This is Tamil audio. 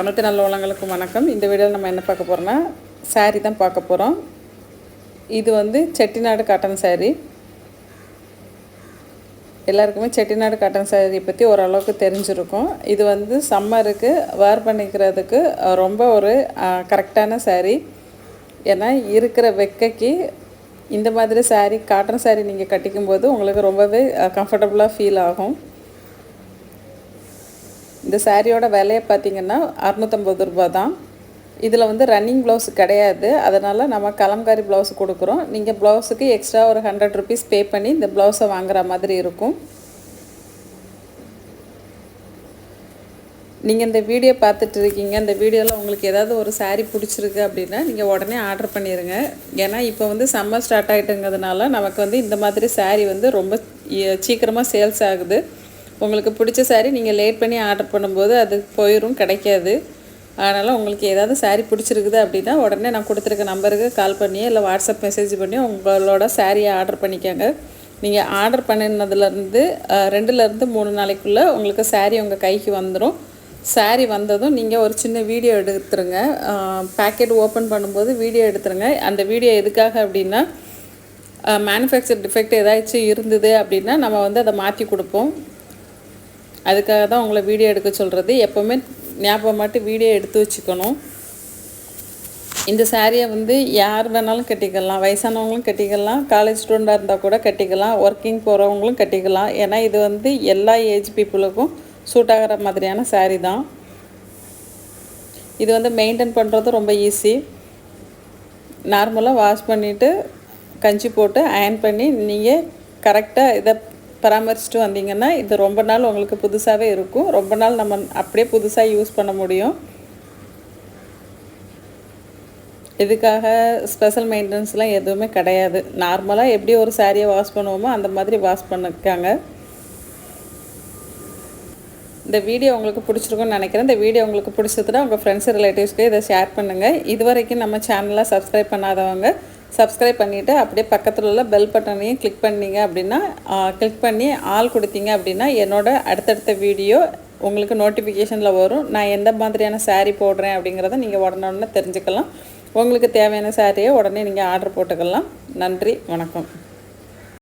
அனைத்து நல்ல உள்ளங்களுக்கும் வணக்கம். இந்த வீடியோவில் நம்ம என்ன பார்க்க போகிறோம்னா saree தான் பார்க்க போகிறோம் இது வந்து செட்டிநாடு காட்டன் saree. எல்லாருக்குமே செட்டிநாடு காட்டன் saree பற்றி ஓரளவுக்கு தெரிஞ்சிருக்கும். இது வந்து சம்மருக்கு வேர் பண்ணிக்கிறதுக்கு ரொம்ப ஒரு கரெக்டான saree. ஏன்னா இருக்கிற வெக்கைக்கு இந்த மாதிரி saree காட்டன் saree நீங்கள் கட்டிக்கும்போது உங்களுக்கு ரொம்பவே கம்ஃபர்டபுளாக ஃபீல் ஆகும். இந்த சாரியோட விலையை பார்த்தீங்கன்னா அறநூற்றம்பது ரூபா தான் இதில் வந்து ரன்னிங் ப்ளவுஸ் கிடையாது. அதனால் நம்ம கலம்காரி ப்ளவுஸ் கொடுக்குறோம். நீங்கள் ப்ளவுஸுக்கு எக்ஸ்ட்ரா ஒரு ஹண்ட்ரட் ருபீஸ் பே பண்ணி இந்த ப்ளவுஸை வாங்குற மாதிரி இருக்கும். நீங்கள் இந்த வீடியோ பார்த்துட்டு இருக்கீங்க. இந்த வீடியோவில் உங்களுக்கு ஏதாவது ஒரு சாரீ பிடிச்சிருக்கு அப்படின்னா நீங்கள் உடனே ஆர்டர் பண்ணிடுங்க ஏன்னா இப்போ வந்து சம்மர் ஸ்டார்ட் ஆகிட்டுங்கிறதுனால நமக்கு வந்து இந்த மாதிரி சாரீ வந்து ரொம்ப சீக்கிரமாக சேல்ஸ் ஆகுது. உங்களுக்கு பிடிச்ச சாரீ நீங்கள் லேட் பண்ணி ஆர்டர் பண்ணும்போது அது போயிடும் கிடைக்காது. அதனால் உங்களுக்கு ஏதாவது சாரீ பிடிச்சிருக்குது அப்படின்னா உடனே நான் கொடுத்துருக்க நம்பருக்கு கால் பண்ணி இல்லை வாட்ஸ்அப் மெசேஜ் பண்ணி உங்களோட சாரியை ஆர்டர் பண்ணிக்கோங்க. நீங்கள் ஆர்டர் பண்ணினதுலேருந்து ரெண்டுலேருந்து மூணு நாளைக்குள்ளே உங்களுக்கு சாரீ உங்கள் கைக்கு வந்துடும் saree வந்ததும் நீங்கள் ஒரு சின்ன வீடியோ எடுத்துருங்க. பேக்கெட் ஓப்பன் பண்ணும்போது வீடியோ எடுத்துருங்க. அந்த வீடியோ எதுக்காக அப்படின்னா மேனுஃபேக்சர் டிஃபெக்ட் ஏதாச்சும் இருந்தது அப்படின்னா நம்ம வந்து அதை மாற்றி கொடுப்போம். அதுக்காக தான் உங்களை வீடியோ எடுக்க சொல்கிறது எப்போவுமே ஞாபகம் ஞாபகமாட்டு வீடியோ எடுத்து வச்சுக்கணும். இந்த சாரியை வந்து யார் வேணாலும் கட்டிக்கலாம். வயசானவங்களும் கட்டிக்கலாம். காலேஜ் ஸ்டூடெண்டாக இருந்தால் கூட கட்டிக்கலாம். ஒர்க்கிங் போகிறவங்களும் கட்டிக்கலாம். ஏன்னா இது வந்து எல்லா ஏஜ் பீப்புளுக்கும் சூட் ஆகிற மாதிரியான saree தான். இது வந்து மெயின்டைன் பண்ணுறது ரொம்ப ஈஸி நார்மலாக வாஷ் பண்ணிவிட்டு கஞ்சி போட்டு அயன் பண்ணி நீங்கள் கரெக்டாக இதை பராமரிச்சுட்டு வந்தீங்கன்னா இது ரொம்ப நாள் உங்களுக்கு புதுசாகவே இருக்கும். ரொம்ப நாள் நம்ம அப்படியே புதுசாக யூஸ் பண்ண முடியும். இதுக்காக ஸ்பெஷல் மெயின்டெனன்ஸ்லாம் எதுவுமே கிடையாது. நார்மலாக எப்படி ஒரு சாரியை வாஷ் பண்ணுவோமோ அந்த மாதிரி வாஷ் பண்ணிருக்காங்க. இந்த வீடியோ உங்களுக்கு பிடிச்சிருக்கும்னு நினைக்கிறேன். இந்த வீடியோ உங்களுக்கு பிடிச்சதுன்னா உங்கள் ஃப்ரெண்ட்ஸ் ரிலேட்டிவ்ஸ்க்கு இதை ஷேர் பண்ணுங்கள் இது வரைக்கும் நம்ம சேனலை சப்ஸ்கிரைப் பண்ணாதவங்க சப்ஸ்கிரைப் பண்ணிவிட்டு அப்படியே பக்கத்தில் உள்ள பெல் பட்டனையும் கிளிக் பண்ணீங்க அப்படின்னா கிளிக் பண்ணி ஆள் கொடுத்தீங்க அப்படின்னா என்னோடய அடுத்தடுத்த வீடியோ உங்களுக்கு நோட்டிஃபிகேஷனில் வரும். நான் எந்த மாதிரியான சாரீ போடுறேன் அப்படிங்கிறத நீங்கள் உடனே உடனே தெரிஞ்சுக்கலாம். உங்களுக்கு தேவையான சாரியை உடனே நீங்கள் ஆர்டர் போட்டுக்கலாம். நன்றி வணக்கம்.